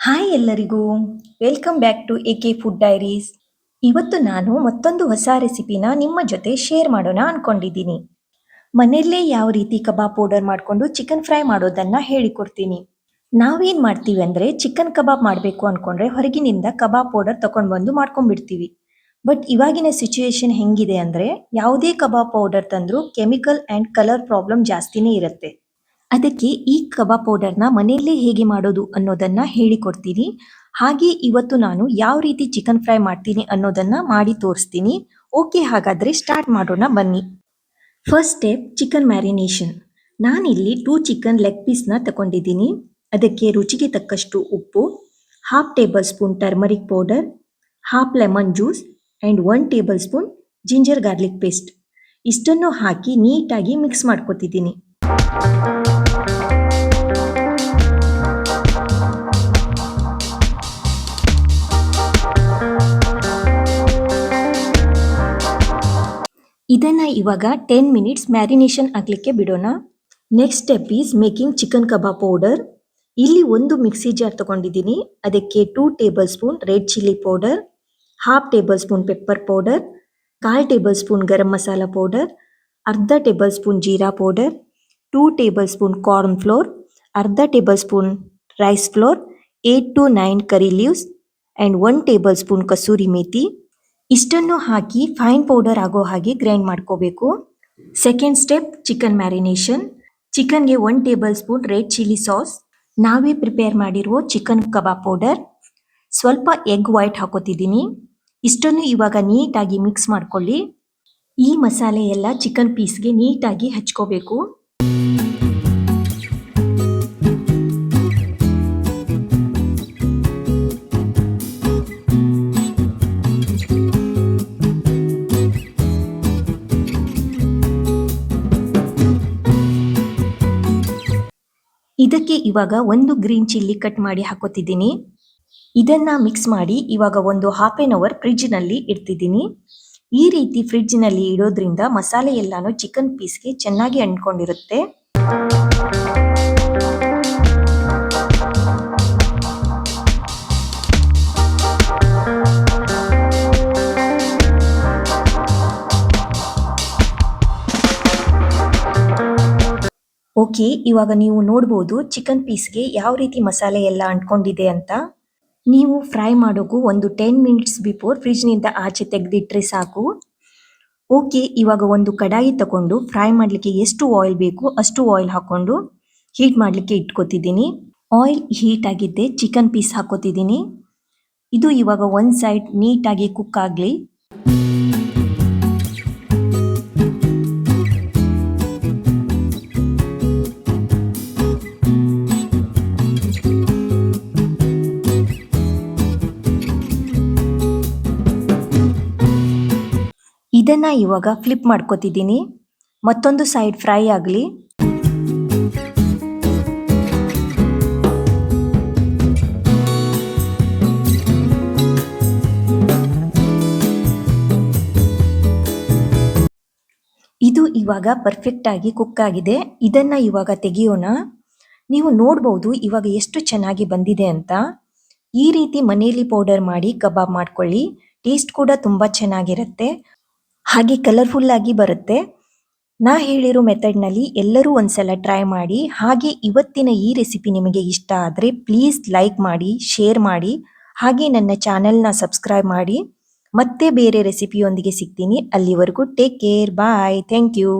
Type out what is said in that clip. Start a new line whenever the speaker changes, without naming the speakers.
Hi ಎಲ್ಲರಿಗೂ. Welcome back to A K food diaries ಇವತ್ತು ನಾನು ಮತ್ತೊಂದು ಹೊಸ ರೆಸಿಪಿನ ನಿಮ್ಮ ಜೊತೆ ಶೇರ್ ಮಾಡೋಣ ಅಂದ್ಕೊಂಡಿದ್ದೀನಿ ಮನೆಯಲ್ಲೇ ಯಾವ ರೀತಿ ಕಬಾಬ್ ಪೌಡರ್ ಮಾಡಿಕೊಂಡು ಚಿಕನ್ ಫ್ರೈ ಮಾಡೋದನ್ನ ಹೇಳಿಕೊಡ್ತೀನಿ. ನಾವೇನು ಮಾಡ್ತೀವಿ ಅಂದ್ರೆ ಚಿಕನ್ ಕಬಾಬ್ ಮಾಡಬೇಕು ಅಂದ್ಕೊಂಡ್ರೆ ಹೊರಗಿನಿಂದ ಕಬಾಬ್ ಪೌಡರ್ ತೊಗೊಂಡು ಬಂದು ಮಾಡ್ಕೊಂಡ್ಬಿಡ್ತೀವಿ. ಬಟ್ ಇವಾಗಿನ ಸಿಚುಯೇಷನ್ ಹೆಂಗಿದೆ ಅಂದರೆ ಯಾವುದೇ ಕಬಾಬ್ ಪೌಡರ್ ತಂದ್ರೂ ಕೆಮಿಕಲ್ ಅಂಡ್ ಕಲರ್ ಪ್ರಾಬ್ಲಮ್ ಜಾಸ್ತಿನೇ ಇರುತ್ತೆ. ಅದಕ್ಕೆ ಈ ಕಬಾಬ್ ಪೌಡರ್ನ ಮನೆಯಲ್ಲೇ ಹೇಗೆ ಮಾಡೋದು ಅನ್ನೋದನ್ನ ಹೇಳಿಕೊಡ್ತೀನಿ. ಹಾಗೆ ಇವತ್ತು ನಾನು ಯಾವ ರೀತಿ ಚಿಕನ್ ಫ್ರೈ ಮಾಡ್ತೀನಿ ಅನ್ನೋದನ್ನ ಮಾಡಿ ತೋರಿಸ್ತೀನಿ. ಓಕೆ, ಹಾಗಾದ್ರೆ ಸ್ಟಾರ್ಟ್ ಮಾಡೋಣ ಬನ್ನಿ. First step chicken marination. ನಾನಿಲ್ಲಿ ಟೂ ಚಿಕನ್ ಲೆಗ್ ಪೀಸ್ನ ತಗೊಂಡಿದ್ದೀನಿ. ಅದಕ್ಕೆ ರುಚಿಗೆ ತಕ್ಕಷ್ಟು ಉಪ್ಪು, half tablespoon turmeric powder, half lemon juice, and one tablespoon ginger garlic paste. ಇಷ್ಟನ್ನು ಹಾಕಿ ನೀಟಾಗಿ ಮಿಕ್ಸ್ ಮಾಡ್ಕೊತಿದ್ದೀನಿ. ಇದನ್ನ ಇವಾಗ ಟೆನ್ ಮಿನಿಟ್ಸ್ ಮ್ಯಾರಿನೇಷನ್ ಆಗಲಿಕ್ಕೆ ಬಿಡೋಣ. Next step is making chicken kebab powder ಇಲ್ಲಿ ಒಂದು ಮಿಕ್ಸಿ ಜಾರ್ ತಗೊಂಡಿದ್ದೀನಿ. ಅದಕ್ಕೆ two tablespoon red chilli powder half tablespoon pepper powder ಕಾಲ್ tablespoon garam masala powder ಅರ್ಧ tablespoon jeera powder two tablespoon corn flour ಅರ್ಧ tablespoon rice flour eight to nine curry leaves and one tablespoon kasuri methi ಇಷ್ಟನ್ನು ಹಾಕಿ fine powder ಆಗೋ ಹಾಗೆ grind ಮಾಡ್ಕೋಬೇಕು. Second step chicken marination ಚಿಕನ್ಗೆ one tablespoon red chilli sauce ನಾವೇ prepare ಮಾಡಿರುವ chicken kebab powder ಸ್ವಲ್ಪ egg white ಹಾಕೋತಿದ್ದೀನಿ. ಇಷ್ಟನ್ನು ಇವಾಗ ನೀಟಾಗಿ ಮಿಕ್ಸ್ ಮಾಡ್ಕೊಳ್ಳಿ. ಈ ಮಸಾಲೆ ಎಲ್ಲ ಚಿಕನ್ ಪೀಸ್ಗೆ ನೀಟಾಗಿ ಹಚ್ಕೋಬೇಕು. ಇದಕ್ಕೆ ಇವಾಗ ಒಂದು ಗ್ರೀನ್ ಚಿಲ್ಲಿ ಕಟ್ ಮಾಡಿ ಹಾಕೋತಿದ್ದೀನಿ. ಇದನ್ನ ಮಿಕ್ಸ್ ಮಾಡಿ ಇವಾಗ ಒಂದು ಹಾಫ್ ಎನ್ ಅವರ್ ಫ್ರಿಡ್ಜ್ನಲ್ಲಿ ಇಡ್ತಿದ್ದೀನಿ. ಈ ರೀತಿ ಫ್ರಿಡ್ಜ್ನಲ್ಲಿ ಇಡೋದ್ರಿಂದ ಮಸಾಲೆ ಎಲ್ಲಾನು ಚಿಕನ್ ಪೀಸ್ಗೆ ಚೆನ್ನಾಗಿ ಅಂಟ್ಕೊಂಡಿರುತ್ತೆ. ಓಕೆ, ಇವಾಗ ನೀವು ನೋಡ್ಬೋದು ಚಿಕನ್ ಪೀಸ್ಗೆ ಯಾವ ರೀತಿ ಮಸಾಲೆ ಎಲ್ಲ ಅಂಟ್ಕೊಂಡಿದೆ ಅಂತ. ನೀವು ಫ್ರೈ ಮಾಡೋಕು ಒಂದು ಟೆನ್ ಮಿನಿಟ್ಸ್ ಬಿಫೋರ್ ಫ್ರಿಜ್ನಿಂದ ಆಚೆ ತೆಗೆದಿಟ್ರೆ ಸಾಕು. ಓಕೆ, ಇವಾಗ ಒಂದು ಕಡಾಯಿ ತಗೊಂಡು ಫ್ರೈ ಮಾಡಲಿಕ್ಕೆ ಎಷ್ಟು ಆಯಿಲ್ ಬೇಕು ಅಷ್ಟು ಆಯಿಲ್ ಹಾಕ್ಕೊಂಡು ಹೀಟ್ ಮಾಡಲಿಕ್ಕೆ ಇಟ್ಕೊತಿದ್ದೀನಿ. ಆಯಿಲ್ ಹೀಟ್ ಆಗಿದ್ದೆ ಚಿಕನ್ ಪೀಸ್ ಹಾಕೋತಿದ್ದೀನಿ ಇದು ಇವಾಗ ಒಂದು ಸೈಡ್ ನೀಟಾಗಿ ಕುಕ್ ಆಗಲಿ. ಇದನ್ನ ಇವಾಗ ಫ್ಲಿಪ್ ಮಾಡ್ಕೋತಿದ್ದೀನಿ. ಮತ್ತೊಂದು ಸೈಡ್ ಫ್ರೈ ಆಗಲಿ. ಇದು ಇವಾಗ ಪರ್ಫೆಕ್ಟ್ ಆಗಿ ಕುಕ್ ಆಗಿದೆ. ಇದನ್ನ ಇವಾಗ ತೆಗೆಯೋಣ. ನೀವು ನೋಡ್ಬೋದು ಇವಾಗ ಎಷ್ಟು ಚೆನ್ನಾಗಿ ಬಂದಿದೆ ಅಂತ. ಈ ರೀತಿ ಮನೆಯಲ್ಲಿ ಪೌಡರ್ ಮಾಡಿ ಕಬಾಬ್ ಮಾಡ್ಕೊಳ್ಳಿ. ಟೇಸ್ಟ್ ಕೂಡ ತುಂಬಾ ಚೆನ್ನಾಗಿರುತ್ತೆ. ಹಾಗೆ ಕಲರ್ಫುಲ್ ಆಗಿ ಬರುತ್ತೆ. ನಾ ಹೇಳಿರೋ ಮೆಥಡ್ನಲ್ಲಿ ಎಲ್ಲರೂ ಒಂದ್ಸಲ ಟ್ರೈ ಮಾಡಿ, ಹಾಗೆ ಇವತ್ತಿನ ಈ ರೆಸಿಪಿ ನಿಮಗೆ ಇಷ್ಟ ಆದರೆ ಪ್ಲೀಸ್ ಲೈಕ್ ಮಾಡಿ ಶೇರ್ ಮಾಡಿ, ಹಾಗೆ ನನ್ನ ಚಾನೆಲ್ನ ಸಬ್ಸ್ಕ್ರೈಬ್ ಮಾಡಿ. ಮತ್ತೆ ಬೇರೆ ರೆಸಿಪಿಯೊಂದಿಗೆ ಸಿಗ್ತೀನಿ. ಅಲ್ಲಿವರೆಗೂ take care bye thank you